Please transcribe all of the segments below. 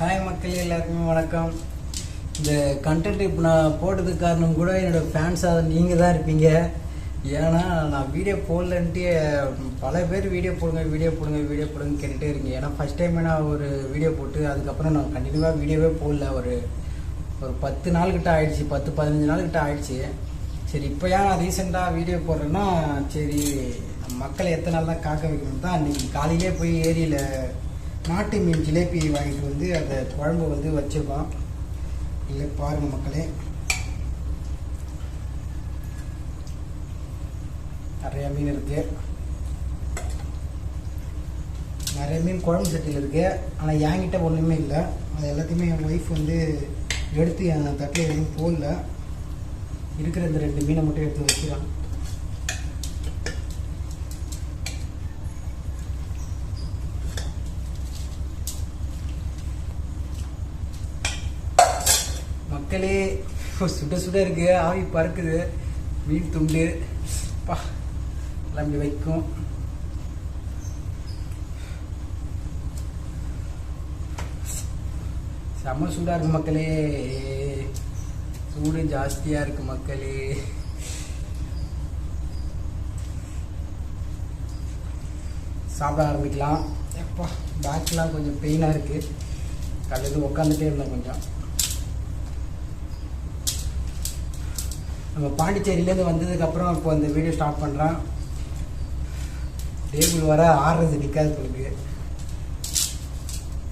Hi மக்கள் எல்லாருக்குமே வணக்கம். இந்த கண்டென்ட் இப்போ நான் போட்டதுக்கு காரணம் கூட என்னோட ஃபேன்ஸாக நீங்கள் தான் இருப்பீங்க. ஏன்னா நான் வீடியோ போடலன்ட்டு பல பேர் வீடியோ போடுங்க வீடியோ போடுங்க வீடியோ போடுங்க கேட்டுகிட்டே இருக்கீங்க. ஏன்னா ஃபஸ்ட் டைம் நான் ஒரு வீடியோ போட்டு அதுக்கப்புறம் நான் கண்டினியூவாக வீடியோவே போடல. ஒரு ஒரு பத்து நாள் கிட்ட ஆயிடுச்சு பத்து பதினஞ்சு நாள் கிட்ட ஆயிடுச்சு. சரி இப்போ ஏன் நான் ரீசெண்டாக வீடியோ போடுறேன்னா சரி மக்களை எத்தனை நாள் தான் காக்க வைக்கணும்? தான் அன்றைக்கி காலையிலே போய் ஏரியில் நாட்டு மீன் ஜிலேபி வாங்கிட்டு வந்து அந்த குழம்பு வந்து வச்சுருக்கோம். இல்லை பாருங்கள் மக்களே. நிறைய மீன் இருக்கு. நிறைய மீன் குழம்பு சட்டியில் இருக்கு. ஆனால் என்கிட்ட ஒன்றுமே இல்லை. அது எல்லாத்தையுமே என் ஒய்ஃப் வந்து எடுத்து என் தட்டில் எதுவும் போடல. இருக்கிற இந்த ரெண்டு மீனை மட்டும் எடுத்து வைக்கிறான் மக்களே சுட சுட இருக்கு. ஆவி பறக்குது. மீன் துண்டு. பா எல்லாம் வைக்கும். செம்ம சூடா இருக்கு மக்களே. சூடு ஜாஸ்தியா இருக்கு மக்களே. சாப்பிட ஆரம்பிக்கலாம். எப்பா பேக்லாம் கொஞ்சம் பெயினாக இருக்குது காலையில் உட்காந்துட்டே இருந்தேன் கொஞ்சம். நம்ம பாண்டிச்சேரியிலேருந்து வந்ததுக்கப்புறம் இப்போ இந்த வீடியோ ஸ்டார்ட் பண்ணுறான் டேபிள் வர ஆடுறது நிற்காது உங்களுக்கு.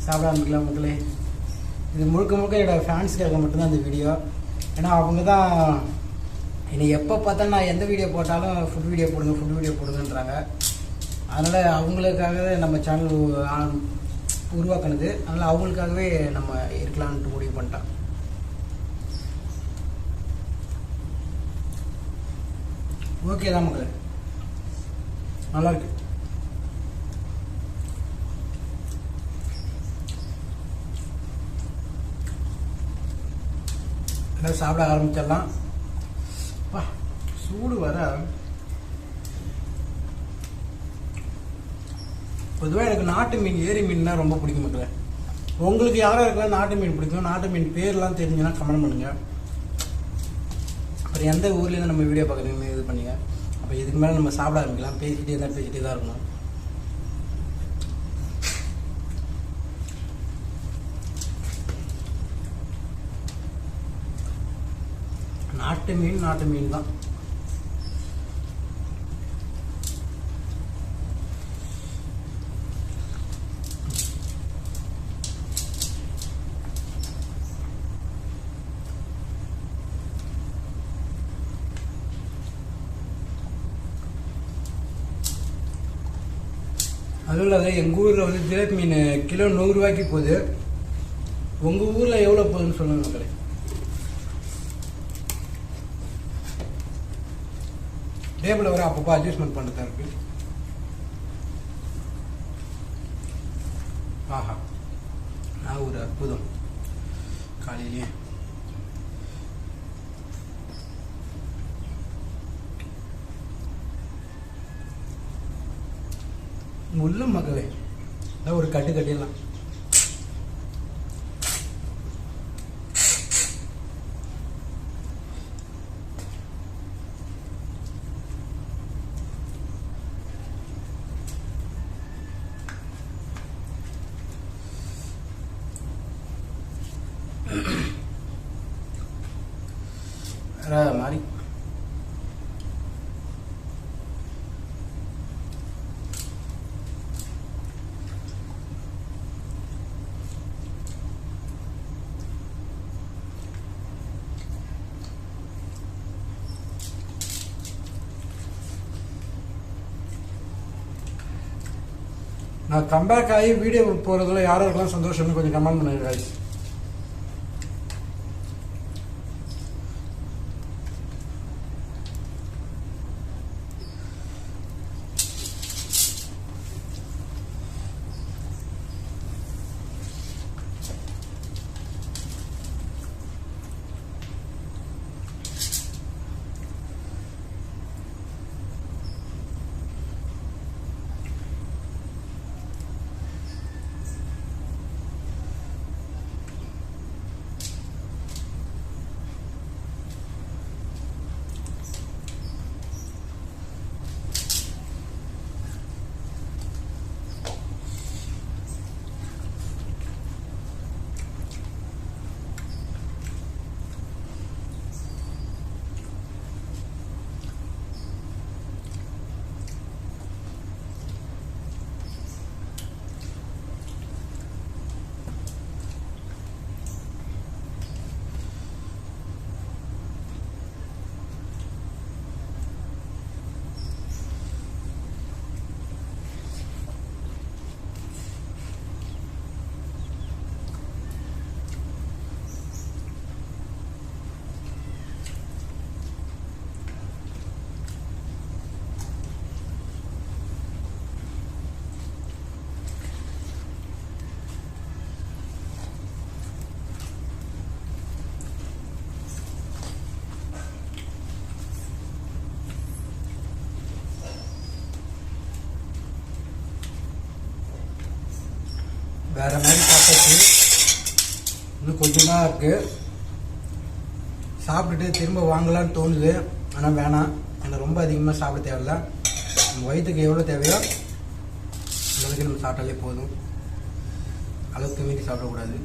சாப்பிட ஆரம்பிக்கலாம் மக்களே இது முழுக்க முழுக்க என்னோடய ஃபேன்ஸுக்காக மட்டும்தான் இந்த வீடியோ ஏன்னா அவங்க தான் என்னை எப்போ பார்த்தா நான் எந்த வீடியோ போட்டாலும் ஃபுட் வீடியோ போடுங்க ஃபுட் வீடியோ போடுங்கன்றாங்க. அதனால் அவங்களுக்காக நம்ம சேனல் உருவாக்குனது. அதனால் அவங்களுக்காகவே நம்ம இருக்கலான்ட்டு முடிவு பண்ணிட்டோம். ஓகே தான் மக்களே. நல்லா இருக்கு. எல்லாம் சாப்பிட ஆரம்பிச்சிடலாம். அப்பா, சூடு வர. பொதுவாக எனக்கு நாட்டு மீன் ஏரி மீன்னா ரொம்ப பிடிக்கும் மக்களே. உங்களுக்கு யாரும் இருக்கலாம் நாட்டு மீன் பிடிக்கும். நாட்டு மீன் பேர்லாம் தெரிஞ்சுன்னா கமெண்ட் பண்ணுங்க. அப்புறம் எந்த ஊர்லேருந்து நம்ம வீடியோ பார்க்குறீங்கன்னு இது பண்ணுங்க. அப்போ இதுக்கு மேலே நம்ம சாப்பிட ஆரம்பிக்கலாம். பேசிக்கிட்டே தான் பேசிக்கிட்டே தான் இருக்கணும். நாட்டு மீன் நாட்டு மீன் தான். அதுவும் இல்லாத எங்கள் ஊரில் வந்து ஜிலேபி மீன் கிலோ நூறுரூவாய்க்கு போகுது. உங்கள் ஊரில் எவ்வளோ போகுதுன்னு சொல்லுங்க மக்களே. டேபிள் வர அப்பப்போ அட்ஜஸ்ட்மெண்ட் பண்ணுறதா இருக்கு. ஆஹா. நான் ஒரு அற்புதம். காலையிலேயே முள்ளும் மகளே. அதான் ஒரு கட்டு கட்டிடலாம். மாதிரி நான் கம்பேக் ஆகி வீடியோ போகிறதுல யாரோ இருக்கலாம் சந்தோஷம்னு கொஞ்சம் கமெண்ட் பண்ணுங்க கொஞ்சம் தான் இருக்குது சாப்பிட்டுட்டு திரும்ப வாங்கலாம்னு தோணுது. ஆனால் வேணாம். ஆனால் ரொம்ப அதிகமாக சாப்பிட தேவையில்ல. நம்ம வயிற்றுக்கு எவ்வளோ தேவையோ அந்த அளவுக்கு நம்ம சாப்பிட்டாலே போதும். அளவுக்கு மீறி சாப்பிடக்கூடாது.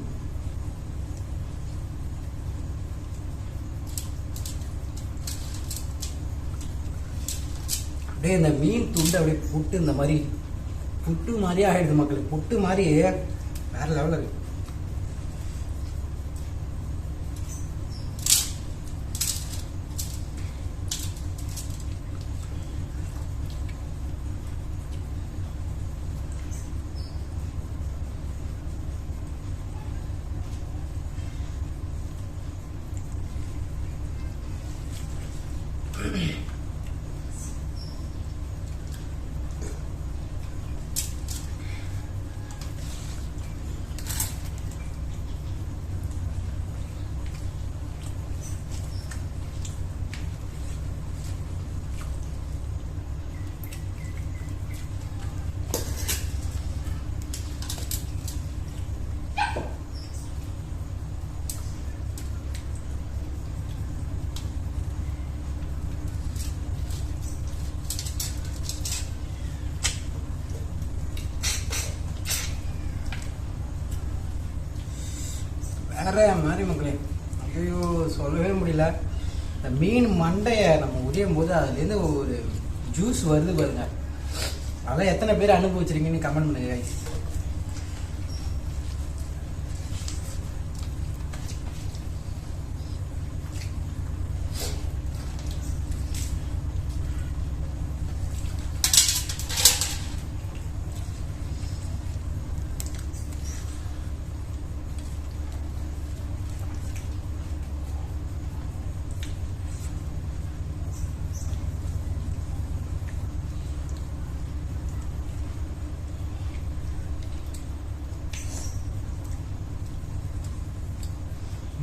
அப்படியே இந்த மீன் துண்டு அப்படியே புட்டு இந்த மாதிரி புட்டு மாதிரியே ஆகிடுது மக்களுக்கு. புட்டு மாதிரி வேறு லெவலில் இருக்குது வேற மாதிரி மக்களே ஐயோ சொல்லவே முடியல. இந்த மீன் மண்டையை நம்ம உரியும் போது அதுலேருந்து ஒரு ஜூஸ் வருது பாருங்க. அதெல்லாம் எத்தனை பேர் அனுபவிச்சிருக்கீங்கன்னு கமெண்ட் பண்ணுங்க guys.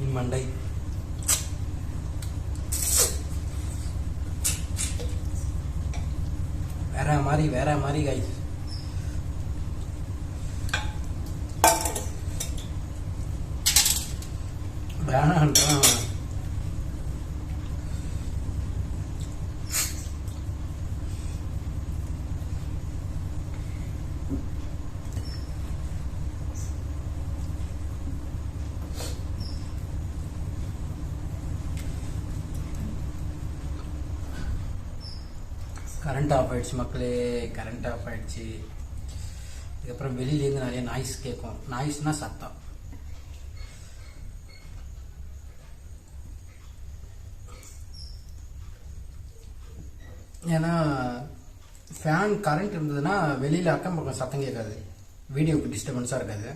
மீன் மண்டை. வேற மாதிரி வேற மாதிரி காய் வேணான்றான். கரண்ட் ஆஃப் ஆயிடுச்சு மக்களே கரண்ட் ஆஃப் ஆயிடுச்சு இதுக்கப்புறம் வெளியிலேருந்து நிறைய நாய்ஸ் கேட்கும். நாய்ஸ்னா சத்தம். ஏன்னா ஃபேன் கரண்ட் இருந்ததுன்னா வெளியில் அக்கம் பக்கம் சத்தம் கேட்காது. வீடியோக்கு டிஸ்டர்பன்ஸாக இருக்காது.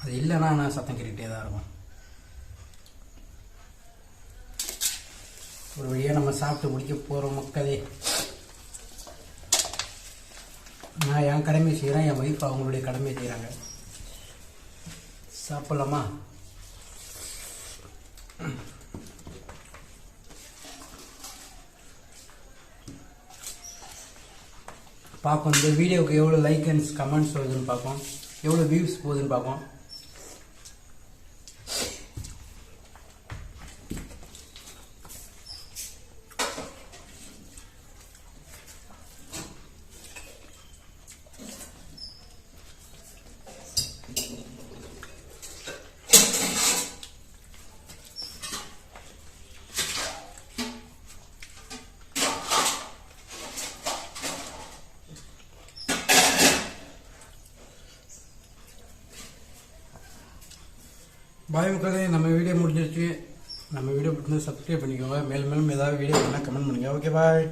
அது இல்லைன்னா ஆனால் சத்தம் கேட்டுகிட்டே தான் இருக்கும். ஒரு வழியாக நம்ம சாப்பிட்டு முடிக்க போகிறோம் மக்களே. நான் என் கடமை செய்கிறேன் என் ஒய்ஃப் அவங்களுடைய கடமையை செய்கிறாங்க சாப்பிட்லாமா? பார்ப்போம் இந்த வீடியோவுக்கு எவ்வளோ லைக் அண்ட் கமெண்ட்ஸ் வருதுன்னு பார்ப்போம். எவ்வளோ வியூஸ் போகுதுன்னு பார்ப்போம். பாய் மக்களே நம்ம வீடியோ முடிஞ்சிருச்சு. நம்ம வீடியோ பிடிச்சி சப்ஸ்கிரைப் பண்ணிக்கோங்க. மேலும் மேலும் ஏதாவது வீடியோ பண்ணால் கமெண்ட் பண்ணுங்கள் ஓகே பாய்